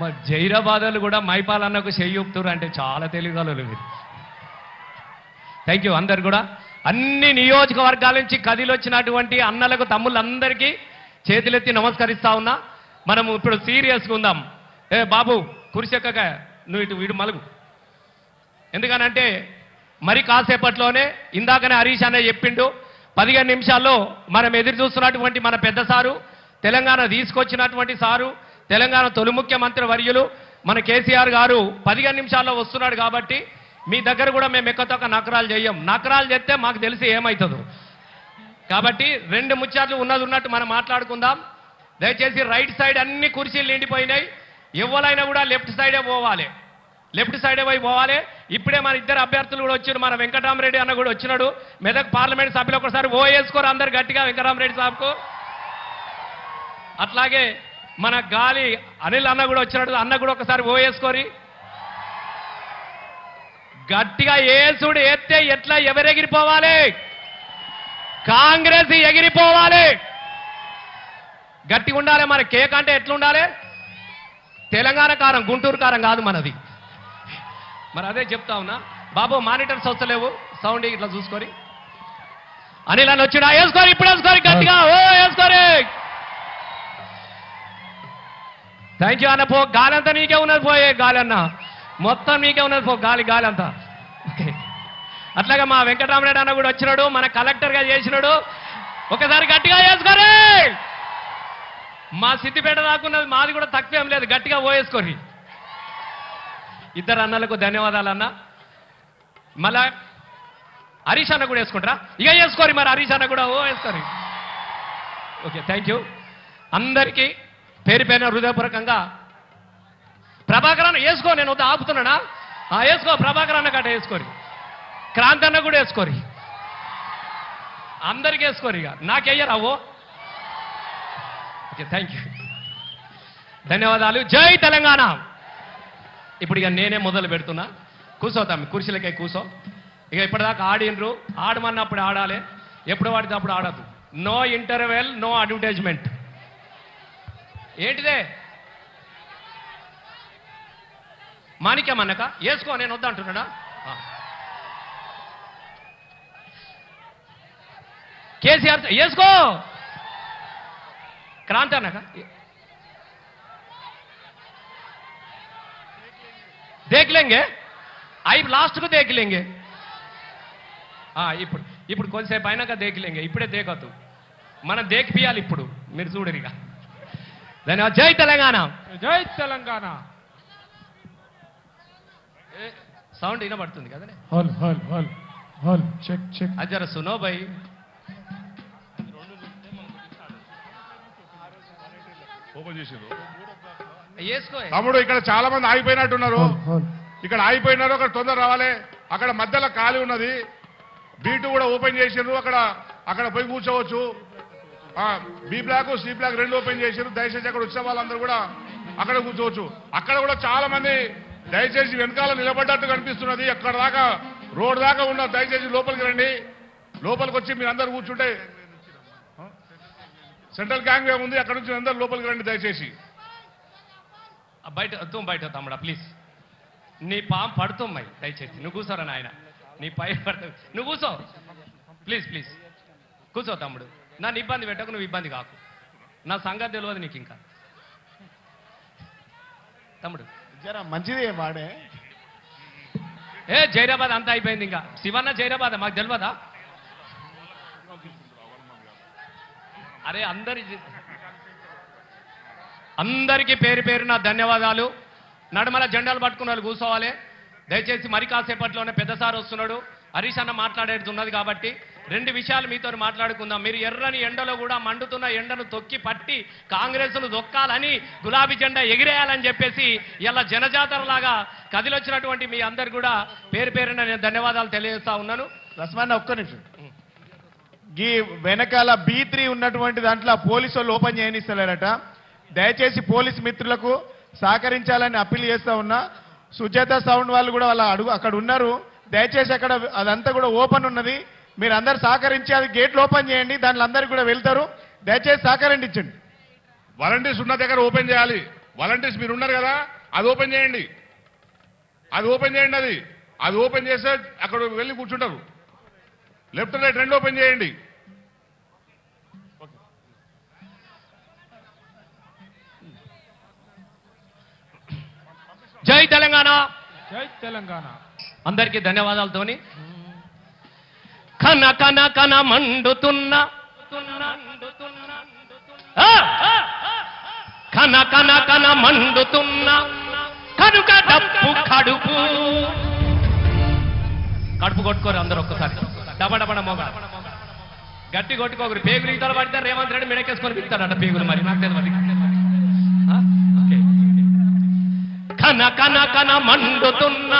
మరి జైరాబాద్ కూడా మైపాలన్నకు చెయ్యూపుతారు అంటే చాలా తెలియగలరు మీరు థ్యాంక్ యూ అందరు కూడా. అన్ని నియోజకవర్గాల నుంచి కదిలి వచ్చినటువంటి అన్నలకు తమ్ముళ్ళందరికీ చేతులెత్తి నమస్కరిస్తా ఉన్నా. మనము ఇప్పుడు సీరియస్గా ఉందాం. ఏ బాబు కురిసెక్కక నువ్వు ఇటు వీడు మలుగు. ఎందుకనంటే మరి కాసేపట్లోనే ఇందాకనే హరీష్ అనే చెప్పిండు పదిహేను నిమిషాల్లో మనం ఎదురు చూస్తున్నటువంటి మన పెద్ద సారు తెలంగాణ తీసుకొచ్చినటువంటి సారు తెలంగాణ తొలి ముఖ్యమంత్రి వర్యులు మన కేసీఆర్ గారు పదిహేను నిమిషాల్లో వస్తున్నాడు కాబట్టి మీ దగ్గర కూడా మేము ఎక్కతొక్క నకరాలు చేయం. నకరాలు చేస్తే మాకు తెలిసి ఏమవుతుందో కాబట్టి రెండు ముచ్చట్లు ఉన్నది ఉన్నట్టు మనం మాట్లాడుకుందాం. దయచేసి రైట్ సైడ్ అన్ని కుర్చీలు నిండిపోయినాయి. ఎవరైనా కూడా లెఫ్ట్ సైడే పోవాలి. లెఫ్ట్ సైడే పోయి పోవాలి. ఇప్పుడే మన ఇద్దరు అభ్యర్థులు కూడా వచ్చారు. మన వెంకటరామరెడ్డి అన్న కూడా వచ్చినాడు. మెదక్ పార్లమెంట్ సభ్యులు ఒకసారి ఓ వేసుకోరు అందరు గట్టిగా వెంకటరామరెడ్డి సాబ్కు. అట్లాగే మన గాలి అనిల్ అన్న కూడా వచ్చినట్టు అన్న కూడా ఒకసారి ఓ వేసుకోరి గట్టిగా ఏసుడు ఎత్తే ఎట్లా ఎవరెగిరిపోవాలి? కాంగ్రెస్ ఎగిరిపోవాలి. గట్టిగా ఉండాలి మన కేక్ అంటే ఎట్లుండాలి? తెలంగాణ కారం గుంటూరు కారం కాదు మనది. మరి అదే చెప్తా ఉన్నా. బాబు మానిటర్స్ వస్తలేవు. సౌండ్ ఇట్లా చూసుకొని. అనిల్ అని వచ్చినా వేసుకోరు ఇప్పుడు వేసుకోరు గట్టిగా ఓ వేసుకోరు థ్యాంక్ యూ అన్న పో గాలంతా నీకే ఉన్నది పోయే గాలి అన్న మొత్తం నీకే ఉన్నది పో గాలి గాలి అంతా ఓకే. అట్లాగే మా వెంకటరామరెడ్డి అన్న కూడా వచ్చినాడు మన కలెక్టర్గా చేసినాడు. ఒకసారి గట్టిగా వేసుకోరే! మా సిద్దిపేట దాకున్నది మాది కూడా తక్కువేం లేదు గట్టిగా పోయేసుకోరి ఇద్దరు అన్నలకు ధన్యవాదాలు అన్న. మళ్ళా హరీష్ అన్న కూడా వేసుకుంటారా? ఇక వేసుకోరి మరి హరీష్ అన్న కూడా ఓ వేసుకోరి ఓకే థ్యాంక్ యూ అందరికీ పేరు పేరున హృదయపూర్వకంగా ప్రభాకర్ వేసుకో నేను వద్ద ఆపుతున్నానా? ఆ, వేసుకో ప్రభాకరాన్న గట కట్ట వేసుకోరి. క్రాంతి అన్న కూడా వేసుకోరి. అందరికి వేసుకోరు ఇక. నాకెయ్యరావు ఓకే థ్యాంక్ యూ ధన్యవాదాలు. జై తెలంగాణ. ఇప్పుడు ఇక నేనే మొదలు పెడుతున్నా. తమ్మి కుర్చీలకే కూర్చో. ఇక ఇప్పటిదాకా ఆడినరు ఆడమన్నప్పుడు ఆడాలి. ఎప్పుడు వాడితే అప్పుడు ఆడదు నో ఇంటర్వెల్ నో అడ్వర్టైజ్మెంట్ ఏంటిదే? మాణిక్యమన్నక వేసుకో నేను వద్దంటున్నాడా కేసీఆర్ వేసుకో క్రాంతి అన్నక? దేకిలేంగే? లేంగే అవి లాస్ట్కు దేకిలేంగే? ఇప్పుడు ఇప్పుడు కొద్దిసేపు అయినాక దేకిలేంగే. ఇప్పుడే దేకొద్దు. మనం దేకిపియాలి ఇప్పుడు. మీరు చూడరిగా. ధన్యవాద జై తెలంగాణ జై తెలంగాణ సౌండ్ వినబడుతుంది కదా హల్ హల్ హల్ హల్ చెక్ చెక్ అది జర సునో భయ్ తమ్ముడు ఇక్కడ చాలా మంది ఆగిపోయినట్టున్నారు. ఇక్కడ ఆగిపోయినారు అక్కడ తొందర రావాలి. అక్కడ మధ్యలో ఖాళీ ఉన్నది. బీటు కూడా ఓపెన్ చేసిండ్రు అక్కడ అక్కడ పోయి కూర్చోవచ్చు. బి బ్లాక్ సి బ్లాక్ రెండు ఓపెన్ చేసిండ్రు దయచేసి అక్కడ వచ్చిన వాళ్ళందరూ కూడా అక్కడ కూర్చోవచ్చు. అక్కడ కూడా చాలా మంది దయచేసి వెనకాల నిలబడ్డట్టు కనిపిస్తున్నది. అక్కడ దాకా రోడ్ దాకా ఉన్న దయచేసి లోపలికి రండి. లోపలికి వచ్చి మీరు అందరు కూర్చుంటే సెంట్రల్ గ్యాంగ్ వే ఉంది అక్కడ నుంచి అందరు లోపలికి రండి దయచేసి. బయట తూ బయట తమ్ముడా ప్లీజ్. నీ పాము పడుతున్నాయి దయచేసి. నువ్వు కూర్చోరా నాయన. నీ పై పడుతుంది. నువ్వు కూర్చో. Please please. కూర్చో తమ్ముడు. నన్ను ఇబ్బంది పెట్టకు నువ్వు ఇబ్బంది కాకు. నా సంగతి తెలియదు నీకు ఇంకా తమ్ముడు. జర మంచిదే వాడే. ఏ జైరాబాద్ అంతా అయిపోయింది ఇంకా. శివన్న జైరాబాద్ మాకు తెలియదా అరే అందరి అందరికీ పేరు పేరున ధన్యవాదాలు. నడమల జెండాలు పట్టుకున్న వాళ్ళు కూర్చోవాలి. దయచేసి మరి కాసేపట్లోనే పెద్ద సార్ వస్తున్నాడు. హరీష్ అన్న మాట్లాడేది ఉన్నది కాబట్టి రెండు విషయాలు మీతో మాట్లాడుకుందాం. మీరు ఎర్రని ఎండలో కూడా మండుతున్న ఎండను తొక్కి పట్టి కాంగ్రెస్ను దొక్కాలని గులాబీ జెండా ఎగిరేయాలని చెప్పేసి ఇలా జనజాతరలాగా కదిలొచ్చినటువంటి మీ అందరు కూడా పేరు పేరున నేను ధన్యవాదాలు తెలియజేస్తా ఉన్నాను. రస్మాన్న ఒక్క నిమిషం. ఈ వెనకాల బీ త్రీ ఉన్నటువంటి దాంట్లో పోలీసు వాళ్ళు ఓపెన్ చేయనిస్తలేరట. దయచేసి పోలీస్ మిత్రులకు సహకరించాలని అప్పీల్ చేస్తా ఉన్నా. సుజాత సౌండ్ వాళ్ళు కూడా వాళ్ళ అడుగు అక్కడ ఉన్నారు. దయచేసి అక్కడ అదంతా కూడా ఓపెన్ ఉన్నది. మీరు అందరు సహకరించి అది గేట్లు ఓపెన్ చేయండి దాంట్లో అందరికి కూడా వెళ్తారు. దయచేసి సహకరించండి. వాలంటీర్స్ ఉన్న దగ్గర ఓపెన్ చేయాలి. వాలంటీర్స్ మీరు ఉన్నారు కదా అది ఓపెన్ చేయండి. అది ఓపెన్ చేయండి అది. అది ఓపెన్ చేస్తే అక్కడ వెళ్ళి కూర్చుంటారు. లెఫ్ట్ రైట్ రెండు ఓపెన్ చేయండి. జై తెలంగాణ. జై తెలంగాణ. అందరికీ ధన్యవాదాలతోని. కన కన కన మండుతున్న. కన కన కన మండుతున్న. కనుక డప్పు కడుపు. కడుపు కొట్టుకోరు అందరూ ఒక్కసారి. డబడబడ మొగ గట్టి కొట్టుకోకరు. పేగులు ఇతర పడితే రేవంత్ రెడ్డి మెడకేసుకొని పిస్తాడట పేగులు మరి. నాకు తెలియదు కన కన కన మండుతున్న.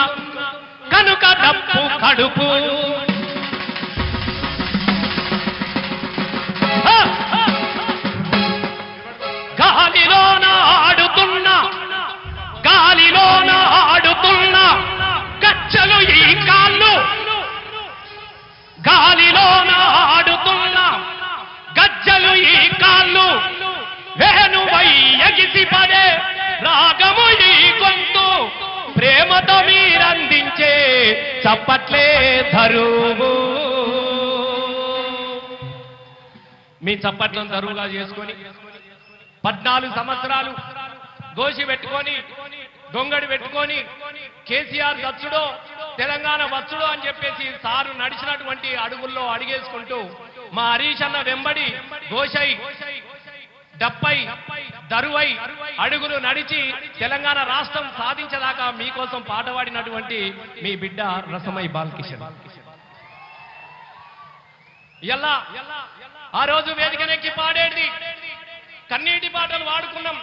కనుక డప్పు కడుపు. గాలిలోన ఆడుతున్న గాలిలోన ఆడుతున్న గచ్చలు ఈ కాళ్ళు. గాలిలోన ఆడుతున్న గజ్జలు ఈ కాళ్ళు. వేణువై ఎగిసి పడే రాగము ఈ గొంతు. ప్రేమతో మీరందించే చప్పట్లే ధరువు. మీ చప్పట్లను తరువుగా చేసుకొని పద్నాలుగు సంవత్సరాలు దోషి పెట్టుకొని దొంగడి పెట్టుకొని కేసీఆర్ దచ్చుడో తెలంగాణ వచ్చుడో అని చెప్పేసి సారు నడిచినటువంటి అడుగుల్లో అడిగేసుకుంటూ మా హరీష్ అన్న వెంబడి దోషై డప్పై దరువై అడుగులు నడిచి తెలంగాణ రాష్ట్రం సాధించదాకా మీకోసం పాటవాడినటువంటి మీ బిడ్డ రసమై బాలకిషన్. ఎలా ఆ రోజు వేదికనెక్కి పాడేది. కన్నీటి పాటలు వాడుకున్నాం.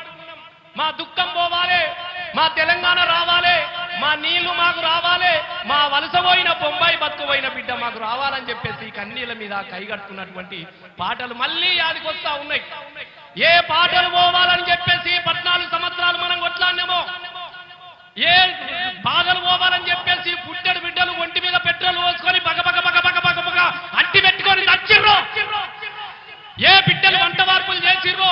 మా దుఃఖం పోవాలి. మా తెలంగాణ రావాలి. మా నీళ్ళు మాకు రావాలి. మా వలస పోయిన బొంబాయి బతుకుపోయిన బిడ్డ మాకు రావాలని చెప్పేసి కన్నీళ్ళ మీద కైగట్టుకున్నటువంటి పాటలు మళ్ళీ యాదికొస్తా ఉన్నాయి. ఏ పాటలు పోవాలని చెప్పేసి వార్పులు చేసిర్రో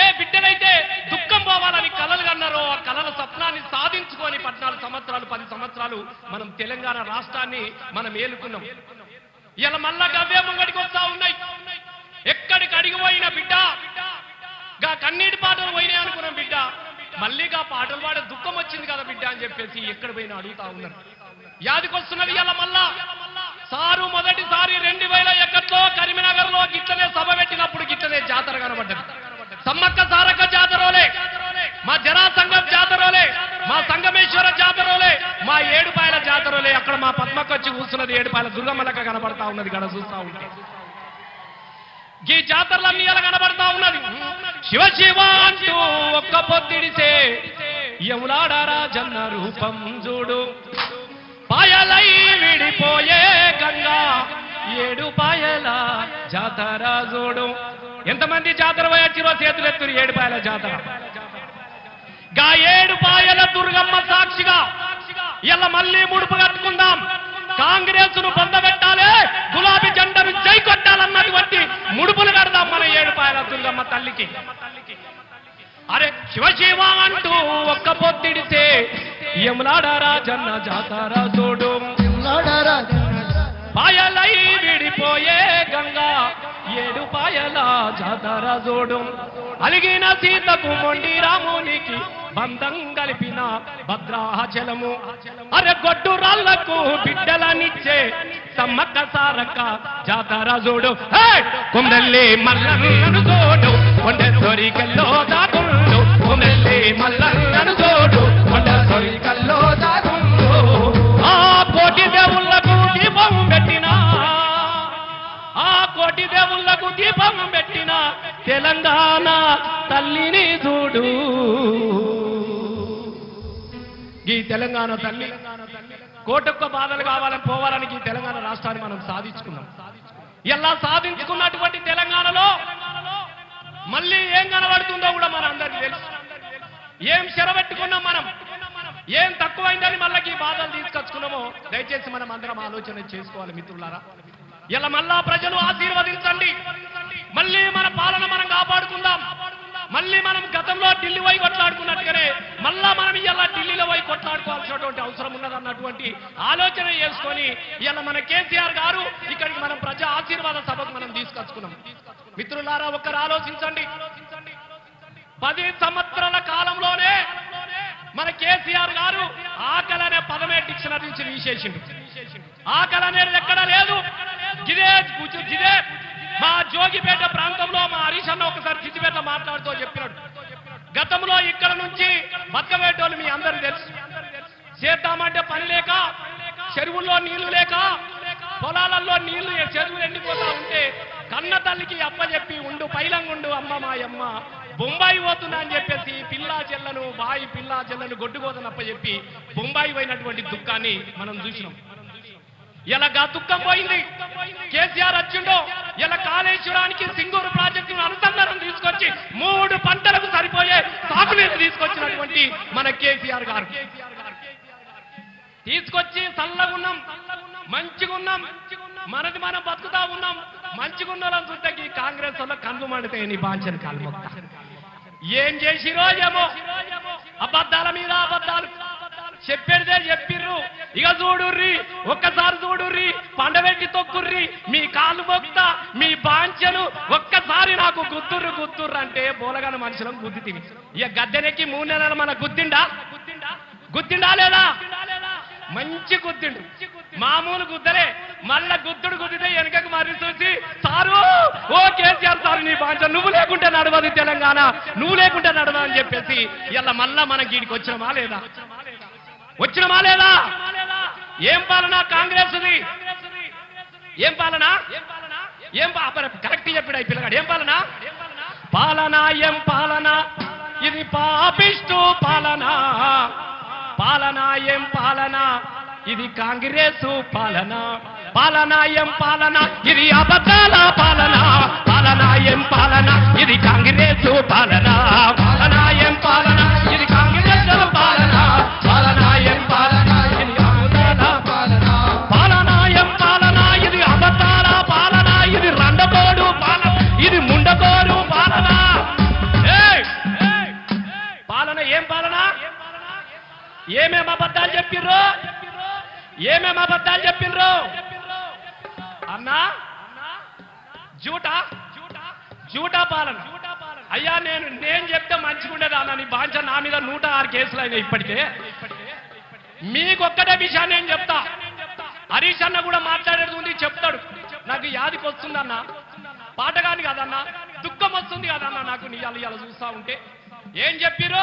ఏ బిడ్డలైతే దుఃఖం పోవాలని కలలు కన్నారో ఆ కలల స్వప్నాన్ని సాధించుకొని పద్నాలుగు సంవత్సరాలు పది సంవత్సరాలు మనం తెలంగాణ రాష్ట్రాన్ని మనం ఏలుకున్నాం. ఇలా మళ్ళా గవ్వే ముంగడికి వస్తా ఉన్నాయి. ఎక్కడికి అడిగిపోయిన బిడ్డ? గా కన్నీటి పాటలు పోయినాయి అనుకున్నాం బిడ్డ. మళ్ళీగా పాటలు పాడే దుఃఖం వచ్చింది కదా బిడ్డ అని చెప్పేసి ఎక్కడ పోయినా అడుగుతా ఉన్నారు. యాదికొస్తున్నది ఇలా మళ్ళా. సారు మొదటిసారి రెండు వేల ఎక్కట్లో కరీంనగర్లో గిట్లనే సభ పెట్టినప్పుడు గిట్లనే జాతర కనబడ్డది. సమ్మక్క సారక్క జాతరోలే మా జనా సంఘం జాతరోలే మా సంగమేశ్వర జాతరోలే మా ఏడుపాయల జాతరోలే. అక్కడ మా పద్మకొచ్చి వచ్చి కూర్చున్నది ఏడుపాయల దుర్గమ్మలక కనబడతా ఉన్నది కదా చూస్తా ఉంటే. ఈ జాతరలన్నీ ఎలా కనబడతా ఉన్నది. శివ శివ అంటూ ఒక్క పొత్తిడిసే యములాడారా జన్న రూపం చూడు. పాయలై విడిపోయే ఏడు పాయల జాతర జోడు. ఎంతమంది జాతర పోయొచ్చిరో చేతులు ఎత్తురు ఏడు పాయల జాతర. గా ఏడు పాయల దుర్గమ్మ సాక్షిగా ఇలా మళ్ళీ ముడుపు కట్టుకుందాం. కాంగ్రెస్ను పొందబెట్టాలి గులాబీ జెండను జై కొట్టాలన్నటువంటి ముడుపులు కడదాం మన ఏడు పాయల దుర్గమ్మ తల్లికి. అరే శివ అంటూ ఒక్క పొత్తిడితే ఎములాడారా జన్న జాతారా చూడు పాయలై విడిపోయే గంగా ఏడు పాయల జాతర జోడు. అలిగిన సీతకు మొండి రామునికి బంధం కలిపిన భద్రాచలము. అరే గొడ్డు రాళ్ళకు బిడ్డలనిచ్చే సమ్మక్క సారక్క జాతర జోడు. హే! మల్లన్నను జోడు. కొండ తొరికల్లో దాకుండు కుమ్మెల్లి మల్లన్నను జోడు. కోటి దేవుళ్ళకు దీపం పెట్టిన తెలంగాణ తల్లిని చూడు. ఈ తెలంగాణ తల్లి కోటొక్క బాధలు కావాలని పోవాలని ఈ తెలంగాణ రాష్ట్రాన్ని మనం సాధించుకున్నాం. ఇలా సాధించుకున్నటువంటి తెలంగాణలో మళ్ళీ ఏం కనబడుతుందో కూడా మన అందరికీ తెలుసు. ఏం చెరబెట్టుకున్నాం మనం? ఏం తక్కువైందని మళ్ళీ ఈ బాధలు తీసుకొచ్చుకున్నామో? దయచేసి మనం అందరం ఆలోచన చేసుకోవాలి మిత్రులారా. ఇలా మళ్ళా ప్రజలు ఆశీర్వదించండి. మళ్ళీ మన పాలన మనం కాపాడుకుందాం. మళ్ళీ మనం గతంలో ఢిల్లీ పోయి కొట్లాడుకున్నట్టుగానే మళ్ళా మనం ఇలా ఢిల్లీలో పోయి కొట్లాడుకోవాల్సినటువంటి అవసరం ఉన్నదన్నటువంటి ఆలోచన చేసుకొని ఇలా మన కేసీఆర్ గారు ఇక్కడికి మనం ప్రజా ఆశీర్వాద సభకు మనం తీసుకొచ్చుకున్నాం. మిత్రులారా ఒక్కరు ఆలోచించండి. పది సంవత్సరాల కాలంలోనే మన కేసీఆర్ గారు ఆకలి అనే పదమే డిక్షనరీ నుంచి తీసేసిండు. ఆకలి అనేది ఎక్కడ లేదు. గిదే గుజ- గిదే మా జోగిపేట ప్రాంతంలో మా హరీష్ అన్న ఒకసారి చిచ్చిపేట మాట్లాడుతూ చెప్పినాడు. గతంలో ఇక్కడ నుంచి బతకబెట్టోళ్ళు మీ అందరు తెలుసు. చేద్దామంటే పని లేక చెరువుల్లో నీళ్ళు లేక పొలాలలో నీళ్ళు చెరువులు ఎండిపోతా ఉంటే కన్న తల్లికి అప్పచెప్పి ఉండు పైలంగుండు అమ్మ మా అమ్మ బొంబాయి పోతున్నా అని చెప్పేసి పిల్లా చెల్లను బాయి పిల్లా చెల్లను గొడ్డుకోదని అప్పచెప్పి బొంబాయి పోయినటువంటి దుఃఖాన్ని మనం చూసినాం. ఇలా దుఃఖం పోయింది? కేసీఆర్ వచ్చిండో ఇలా కాళేశ్వరానికి సింగూరు ప్రాజెక్టును అనుసంధానం తీసుకొచ్చి మూడు పంటలకు సరిపోయే సాగునీరు తీసుకొచ్చినటువంటి మన కేసీఆర్ గారు. తీసుకొచ్చి చల్లగున్నాం మంచిగున్నాం మనది మనం బతుకుతా ఉన్నాం మంచిగున్నాం చూస్తే ఈ కాంగ్రెస్ వల్ల కన్ను మండితే నీ బాంచని కాల్మొక్త ఏం చేసిరో ఏమో? అబద్ధాల మీద అబద్ధాలు. చెప్పేదే చెప్పిర్రు. ఇక చూడుర్రి ఒక్కసారి చూడుర్రి పండబెట్టి తొక్కుర్రి మీ కాలు మొక్త మీ బాంచెలు ఒక్కసారి నాకు గుర్తుర్రు గుర్తుర్రు అంటే బోలగాన మనుషులం గుద్ది తిని ఇక గద్దెనెక్కి మూడు నెలలు మన గుద్దిండా? గుద్దిండా లేదా? మంచి గుద్దిండు. మామూలు గుద్దలే. మళ్ళా గుద్దుడు గుద్దితే వెనకకు మరి చూసి సారు ఓ కేసీఆర్ సారు నీ బాంచ నువ్వు లేకుంటే నడవదు తెలంగాణ. నువ్వు లేకుంటే నడవదు అని చెప్పేసి ఇలా మళ్ళా మనం గీడికి వచ్చినమా లేదా? వచ్చినమా లేదా? ఏం పాలన కాంగ్రెస్ ఏం పాలన? ఏం కరెక్ట్ చెప్పాడు ఈ పిల్లగాడు. ఏం పాలన? పాలన ఏం పాలన? ఇది పాపిష్టు పాలన. పాలన ఏం పాలన? ఇది కాంగ్రెస్ పాలన. పాలన ఏం పాలన? ఇది అబద్ధాల పాలన. పాలన ఏం పాలన? ఇది కాంగ్రెస్ పాలన. పాలన ఏం పాలన? ఇది కాంగ్రెస్ ఏమేమి అబద్ధాలు చెప్పిర్రు? ఏమేమి అబద్ధాలు చెప్పిర్రు? అన్నా జూటా జూటా పాలన. అయ్యా నేను నేను చెప్తే మంచిగుండేది అన్న? నీ బాంచ నా మీద నూట ఆరు కేసులు అయినాయి ఇప్పటికే. మీకొక్కటే విషయాన్ని నేను చెప్తా. హరీష్ అన్న కూడా మాట్లాడేది ఉంది చెప్తాడు. నాకు యాదికి వస్తుందన్న పాటగాని కదన్నా. దుఃఖం వస్తుంది కదన్న నాకు నీ ఇవాళ చూస్తా ఉంటే. ఏం చెప్పిరు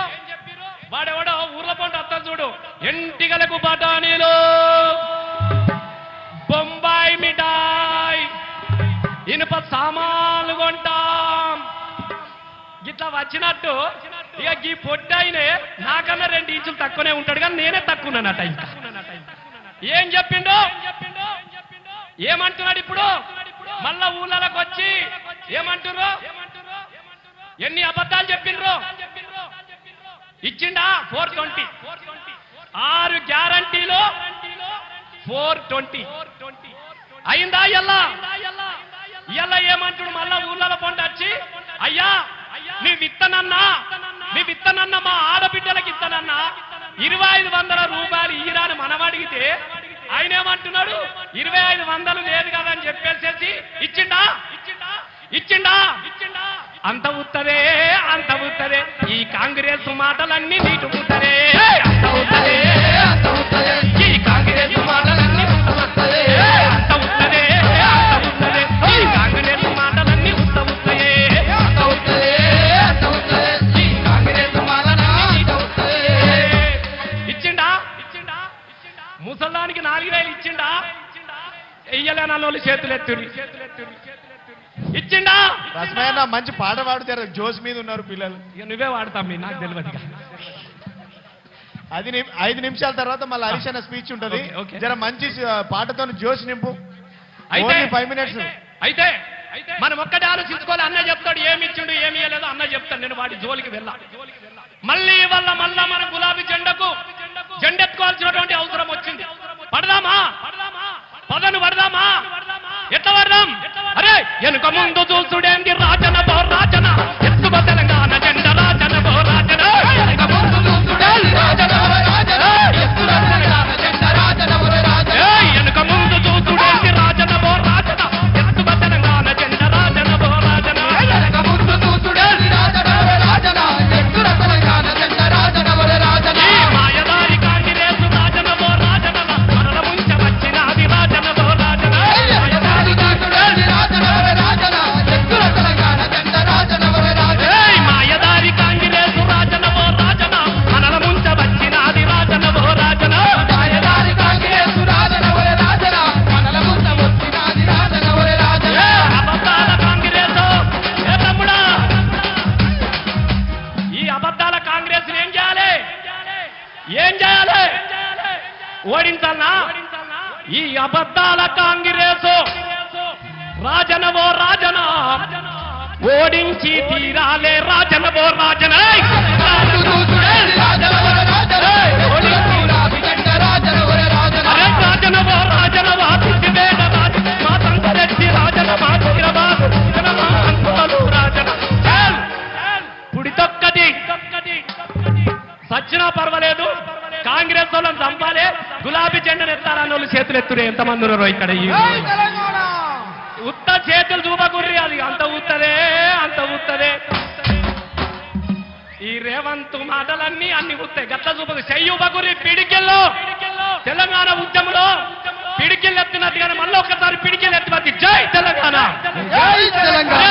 వాడెవడో ఊర్ల పంట అత్తం చూడు. ఎంటిగలకు బఠానీలు. బొంబాయి మిఠాయి. ఇనుప సామాన్లు కొంటాం. ఇట్లా వచ్చినట్టు ఇక ఈ పొట్టయినే నాకన్నా రెండు ఇంచులు తక్కువనే ఉంటాడు కానీ నేనే తక్కువనట ఇంకా. ఏం చెప్పిండు? ఏమంటున్నాడు ఇప్పుడు? మళ్ళా ఊళ్ళలోకి వచ్చి ఏమంటున్నారు ఎన్ని అబద్ధాలు చెప్పిండ్రు? ఇచ్చిండా? Four twenty. ఆరు గ్యారంటీలో ఫోర్ ట్వంటీ. అయిందా ఎల్లా? ఇయ్యాల ఏమంటుడు? మళ్ళా ఊళ్ళలో పండు వచ్చి అయ్యా నీ విత్తనన్నా మీ విత్తనన్న మా ఆడబిడ్డలకి ఇత్తనన్నా. ఇరవై ఐదు వందల రూపాయలు ఇయ్యరా మనం అడిగితే ఆయన ఏమంటున్నాడు? ఇరవై ఐదు వందలు లేదు కదా అని చెప్పేసేసి ఇచ్చిండా? ఇచ్చిండా? అంత ఉత్తదే అంత ఉత్తదే. మాటలన్నీ నీటు వాళ్ళు చేతులు ఎత్తురి ఇచ్చిండా? రసమైన మంచి పాట పాడుతారు. జోష్ మీద ఉన్నారు పిల్లలు. ఇక నువ్వే వాడతాం మీ నాకు తెలియదు. అది ఐదు నిమిషాల తర్వాత మళ్ళీ హరీష్ అన్న స్పీచ్ ఉంటది. జర మంచి పాటతో జోష్ నింపు. అయితే ఫైవ్ మినిట్స్ అయితే మనం ఒక్కటే ఆలోచించుకోవాలి. అన్న చెప్తాడు ఏమి ఇచ్చిండు ఏమి ఇవ్వలేదు అన్న చెప్తాడు నేను వాడి జోలికి వెళ్ళా. మళ్ళీ వల్ల మళ్ళా మన గులాబీ జెండకు జెండెత్తుకోవాల్సినటువంటి అవసరం వచ్చింది. పడదామా? పదను పడదామా? ఎట్లా పడదాం? అరే వెనుక ముందు చూసుడేంది రాజన రాజన. ఎత్తుక తెలంగాణ జెండా. అబద్ధాల కాంగ్రెస్. రాజనవో రాజన? ఓడించి తీరాలే రాజనవో రాజన. రాజనవో రాజ మా రాజన మా రాజన. పుడితొక్కది సచ్చినా పర్వాలేదు. కాంగ్రెస్ వాళ్ళని సంపా గులాబీ జెండను ఎత్తారన్న వాళ్ళు చేతులు ఎత్తురే ఎంతమంది ఉన్నారో ఇక్కడ ఉత్త చేతులు చూపకుర్రి అది అంత ఉత్తదే అంత ఉత్తదే. ఈ రేవంత్ మాటలన్నీ అన్ని ఉత్తాయి గట్ల చూపకు చెయ్యుపకుర్రి పిడికిల్లో. తెలంగాణ ఉద్యమంలో ఎత్తున్నట్టు కానీ మళ్ళీ ఒక్కసారి పిడికిళ్ళు ఎత్తున్నది జై తెలంగాణ! జై తెలంగాణ.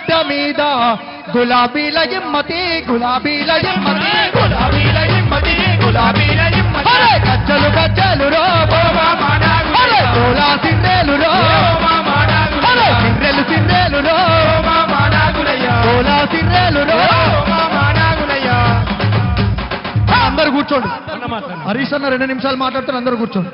గడ్డ మీద గులాబీల ఇమ్మతి గులాబీల ఇమ్మతి గులాబీల ఇమ్మతి గులాబీల ఇమ్మతి గజ్జలు గజ్జలు రో గోలా సిర్రేలు రో. అరే సిర్రెలు సిర్రెలు రో. గోలా రో. అందరు కూర్చోండి. హరీష్ అన్న రెండు నిమిషాలు మాట్లాడుతారు అందరు కూర్చోండి.